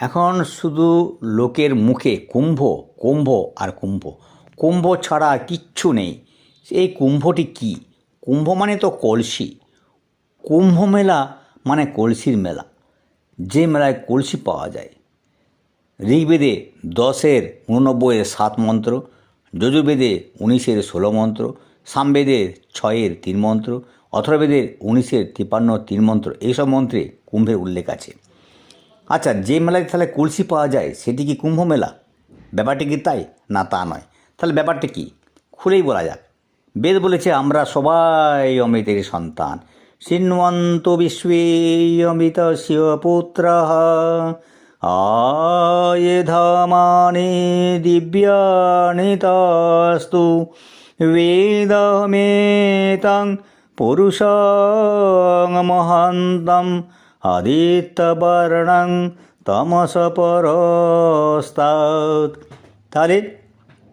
এখন শুধু লোকের মুখে কুম্ভ কুম্ভ আর কুম্ভ। কুম্ভ ছাড়া আর কিচ্ছু নেই। এই কুম্ভটি কি? কুম্ভ মানে তো কলসি। কুম্ভ মেলা মানে কলসির মেলা। যে মেলায় কলসি পাওয়া যায়। ঋগ্বেদে দশের উননব্বইয়ের সাত মন্ত্র, যজুর্বেদে উনিশের ষোলো মন্ত্র সামবেদের ছয়ের তিন মন্ত্র অথর্বেদের উনিশের তিপান্ন তিন মন্ত্র, এইসব মন্ত্রে কুম্ভের উল্লেখ আছে। আচ্ছা যে মেলায় তাহলে কলসি পাওয়া যায়, সেটি কি কুম্ভ মেলা? ব্যাপারটি কি তাই? না, তা নয়। তাহলে ব্যাপারটা কি? খুলেই বলা যাক। বেদ বলেছে, আমরা সবাই অমৃতের সন্তান। সিন্বন্ত বিশ্বে অমৃত পুত্র। আয়ধামানি দিব্যানি তস্তু। বেদমেতাং পুরুষং মহান্তম আদিত্যবর্ণং তমস পরস্তাৎ তাহলে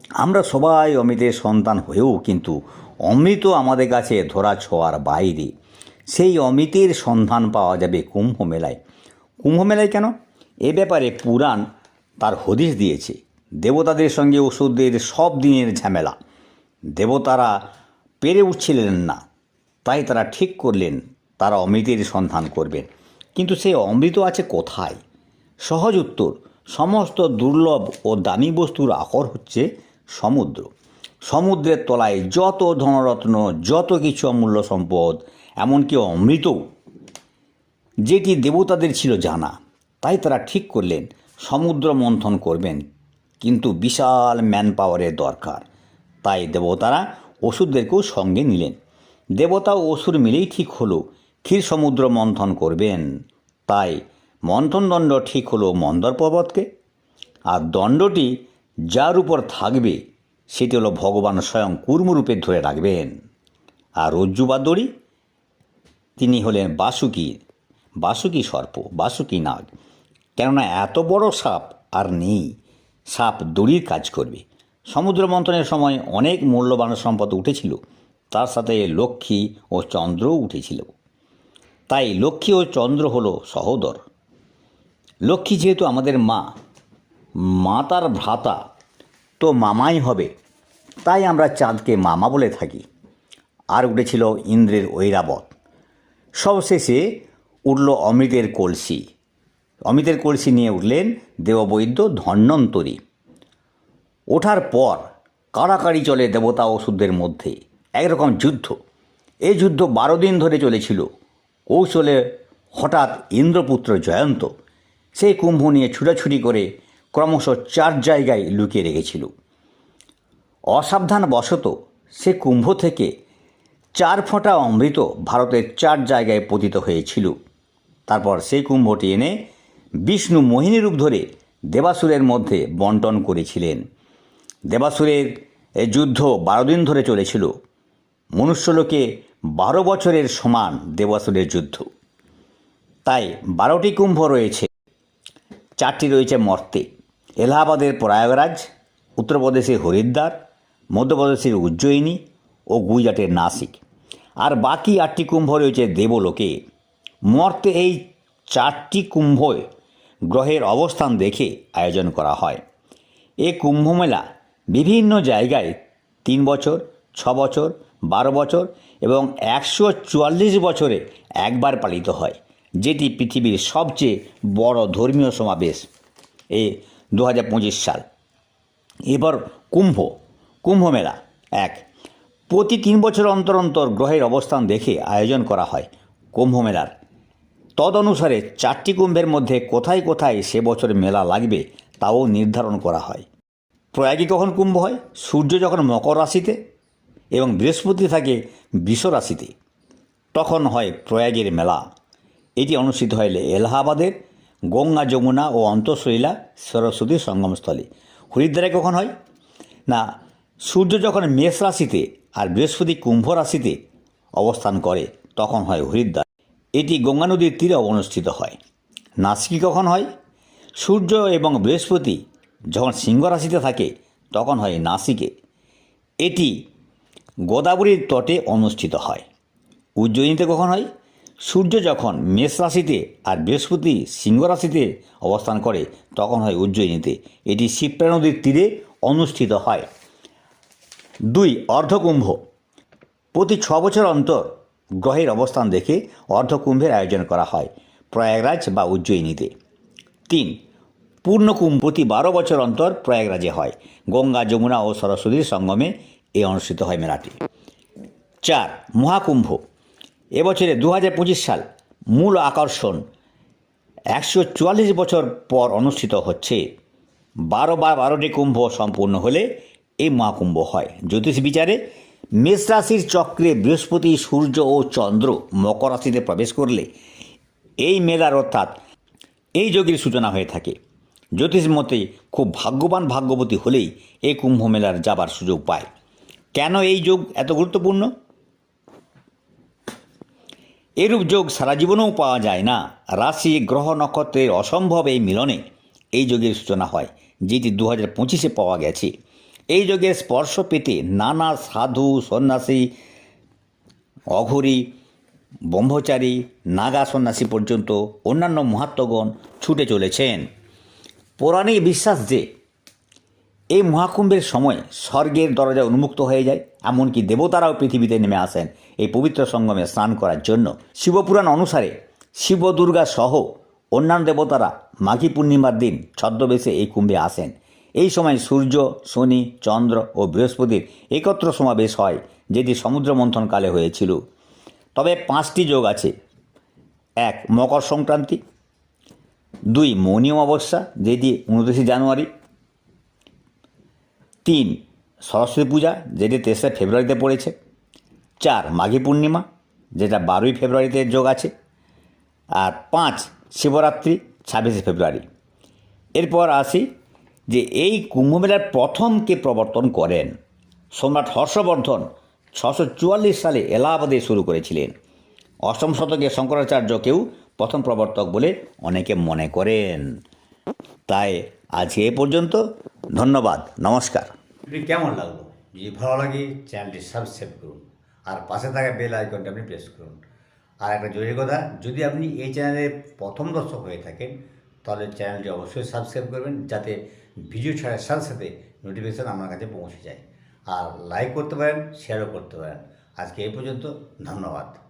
আমরা সবাই অমিতের সন্তান হয়েও কিন্তু অমৃত আমাদের কাছে ধরা ছোঁয়ার বাইরে। সেই অমিতের সন্ধান পাওয়া যাবে কুম্ভ মেলায় কুম্ভ মেলায় কেন? এ ব্যাপারে পুরাণ তার হদিশ দিয়েছে। দেবতাদের সঙ্গে ওষুধের সব দিনের ঝামেলা। দেবতারা পেরে উঠছিলেন না, তাই তারা ঠিক করলেন, তারা অমৃতের সন্ধান করবেন। কিন্তু সেই অমৃত আছে কোথায়? সহজ উত্তর, সমস্ত দুর্লভ ও দামি বস্তুর আকর হচ্ছে সমুদ্র। সমুদ্রের তলায় যত ধনরত্ন, যত কিছু অমূল্য সম্পদ, এমনকি অমৃত যেটি দেবতাদের ছিল জানা, তাই তারা ঠিক করলেন, সমুদ্র মন্থন করবেন। কিন্তু বিশাল ম্যান পাওয়ারের দরকার। তাই দেবতারা ওষুধদেরকেও সঙ্গে নিলেন। দেবতা ও অসুর মিলেই ঠিক হলো। ক্ষীর সমুদ্র মন্থন করবেন। তাই মন্থন দণ্ড ঠিক হলো মন্দর পর্বতকে। আর দণ্ডটি যার উপর থাকবে, সেটি হলো ভগবান স্বয়ং কুর্মরূপে ধরে রাখবেন। আর রজ্জু বা দড়ি? তিনি হলেন বাসুকি বাসুকি সর্প, বাসুকি নাগ। কেননা এত বড় সাপ আর নেই, সাপ দড়ির কাজ করবে। সমুদ্র মন্থনের সময় অনেক মূল্যবান সম্পদ উঠেছিল, তার সাথে লক্ষ্মী ও চন্দ্রও উঠেছিল। তাই লক্ষ্মী ও চন্দ্র হলো সহোদর। লক্ষ্মী যেহেতু আমাদের মা মাতার ভ্রাতা, তো মামাই হবে। তাই আমরা চাঁদকে মামা বলে থাকি। আর উঠেছিল ইন্দ্রের ঐরাবত। সবশেষে উঠল অমৃতের কলসি। অমৃতের কলসি নিয়ে উঠলেন দেববৈদ্য ধন্বন্তরী। ওঠার পর কাড়াকাড়ি চলে দেবতা ওষুধের মধ্যে। একরকম যুদ্ধ। এই যুদ্ধ বারো দিন ধরে চলেছিল। কৌশলে হঠাৎ ইন্দ্রপুত্র জয়ন্ত। সেই কুম্ভ নিয়ে ছুটাছুটি করে ক্রমশ চার জায়গায় লুকিয়ে রেখেছিল। অসাবধান বশত সে কুম্ভ থেকে চার ফোঁটা অমৃত ভারতের চার জায়গায় পতিত হয়েছিল। তারপর সেই কুম্ভটি এনে বিষ্ণু মোহিনী রূপ ধরে দেবাসুরের মধ্যে বন্টন করেছিলেন। দেবাসুরের যুদ্ধ বারো দিন ধরে চলেছিল। মনুষ্যলোকে বারো বছরের সমান দেবাসুরের যুদ্ধ। তাই বারোটি কুম্ভ রয়েছে। চারটি রয়েছে মর্তে। এলাহাবাদের প্রয়াগরাজ উত্তরপ্রদেশে হরিদ্বার, মধ্যপ্রদেশের উজ্জয়িনী ও গুজরাটের নাসিক। আর বাকি আটটি কুম্ভ রয়েছে দেবলোকে। মর্তে এই চারটি কুম্ভ গ্রহের অবস্থান দেখে আয়োজন করা হয়। এ কুম্ভ মেলা বিভিন্ন জায়গায় তিন বছর, ছ বছর বারো বছর এবং একশো চুয়াল্লিশ বছরে একবার পালিত হয়, যেটি পৃথিবীর সবচেয়ে বড় ধর্মীয় সমাবেশ এ দু হাজার পঁচিশ সাল। এবার কুম্ভ কুম্ভ মেলা এক। প্রতি তিন বছর অন্তর অন্তর গ্রহের অবস্থান দেখে আয়োজন করা হয় কুম্ভ মেলার। তদনুসারে চারটি কুম্ভের মধ্যে কোথায় কোথায় সে বছর মেলা লাগবে তাও নির্ধারণ করা হয়। প্রয়াগে কখন কুম্ভ হয়? সূর্য যখন মকর রাশিতে এবং বৃহস্পতি থাকে রাশিতে তখন হয় প্রয়াগের মেলা। এটি অনুষ্ঠিত হয় এলাহাবাদের গঙ্গা যমুনা ও অন্তঃশৈলা সরস্বতী সঙ্গমস্থলে। হরিদ্বারে কখন হয়? না, সূর্য যখন মেষ রাশিতে আর বৃহস্পতি কুম্ভ রাশিতে অবস্থান করে, তখন হয় হরিদ্বার। এটি গঙ্গা নদীর তীরে অনুষ্ঠিত হয়। নাসিকে কখন হয়? সূর্য এবং বৃহস্পতি যখন সিংহ রাশিতে থাকে, তখন হয় নাসিকে। এটি গোদাবরীর তটে অনুষ্ঠিত হয়। উজ্জয়িনীতে কখন হয়? সূর্য যখন মেষ রাশিতে আর বৃহস্পতি সিংহ রাশিতে অবস্থান করে, তখন হয় উজ্জয়িনীতে এটি শিপ্রা নদীর তীরে অনুষ্ঠিত হয়। দুই, অর্ধকুম্ভ। প্রতি ছ বছর অন্তর গ্রহের অবস্থান দেখে অর্ধকুম্ভের আয়োজন করা হয় প্রয়াগরাজ বা উজ্জয়িনীতে তিন, পূর্ণকুম্ভ। প্রতি বারো বছর অন্তর প্রয়াগরাজে হয়। গঙ্গা, যমুনা ও সরস্বতীর সঙ্গমে এ অনুষ্ঠিত হয় মেলাটি। চার, মহাকুম্ভ। এবছরে দু হাজার পঁচিশ সাল মূল আকর্ষণ একশো চুয়াল্লিশ বছর পর অনুষ্ঠিত হচ্ছে। বারো বার বারোটি কুম্ভ সম্পূর্ণ হলে এই মহাকুম্ভ হয়। জ্যোতিষ বিচারে মেষ রাশির চক্রে বৃহস্পতি, সূর্য ও চন্দ্র মকর রাশিতে প্রবেশ করলে এই মেলার অর্থাৎ এই যোগের সূচনা হয়ে থাকে। জ্যোতিষ মতে খুব ভাগ্যবান ভাগ্যবতী হলেই এই কুম্ভ মেলার যাবার সুযোগ পায়। কেন এই যোগ এত গুরুত্বপূর্ণ? এরূপ যোগ সারা জীবনেও পাওয়া যায় না। রাশি, গ্রহ, নক্ষত্রের অসম্ভব এই মিলনে এই যোগের সূচনা হয়, যেটি দু হাজার পঁচিশে পাওয়া গেছে। এই যোগের স্পর্শ পেতে নানা সাধু, সন্ন্যাসী, অঘরী, ব্রহ্মচারী, নাগা সন্ন্যাসী পর্যন্ত অন্যান্য মহাত্মগণ ছুটে চলেছেন। পৌরাণিক বিশ্বাস যে এই মহাকুম্ভের সময় স্বর্গের দরজা উন্মুক্ত হয়ে যায়, এমনকি দেবতারাও পৃথিবীতে নেমে আসেন এই পবিত্র সঙ্গমে স্নান করার জন্য। শিবপুরাণ অনুসারে শিব দুর্গা সহ অন্যান্য দেবতারা মাঘী পূর্ণিমার দিন ছদ্মবেশে এই কুম্ভে আসেন। এই সময় সূর্য, শনি, চন্দ্র ও বৃহস্পতির একত্র সমাবেশ হয়, যেটি সমুদ্র মন্থনকালে হয়েছিল। তবে পাঁচটি যোগ আছে। এক, মকর সংক্রান্তি। দুই মৌনী অমাবস্যা, যেটি উনত্রিশে জানুয়ারি। তিন, সরস্বতী পূজা, যেটি তেসরা ফেব্রুয়ারিতে পড়েছে। চার, মাঘী পূর্ণিমা, যেটা বারোই ফেব্রুয়ারিতে যোগ আছে। আর পাঁচ, শিবরাত্রি, ছাব্বিশে ফেব্রুয়ারি। এরপর আসি যে এই কুম্ভমেলার প্রথম কে প্রবর্তন করেন? সম্রাট হর্ষবর্ধন ছশো চুয়াল্লিশ সালে এলাহাবাদে শুরু করেছিলেন। অষ্টম শতকে শঙ্করাচার্যকেও প্রথম প্রবর্তক বলে অনেকে মনে করেন। তাই আজকে এ পর্যন্ত, ধন্যবাদ, নমস্কার। কেমন লাগল? যদি ভালো লাগে, চ্যানেলটি সাবস্ক্রাইব করুন। আর পাশে থাকা বেল আইকনটা আপনি প্রেস করুন। আর একটা জরুরি কথা, যদি আপনি এই চ্যানেলে প্রথম দর্শক হয়ে থাকেন, তাহলে চ্যানেলটি অবশ্যই সাবস্ক্রাইব করবেন, যাতে ভিডিও ছাড়ার সাথে সাথে নোটিফিকেশান আপনার কাছে পৌঁছে যায়। আর লাইক করতে পারেন শেয়ারও করতে পারেন। আজকে এই পর্যন্ত, ধন্যবাদ।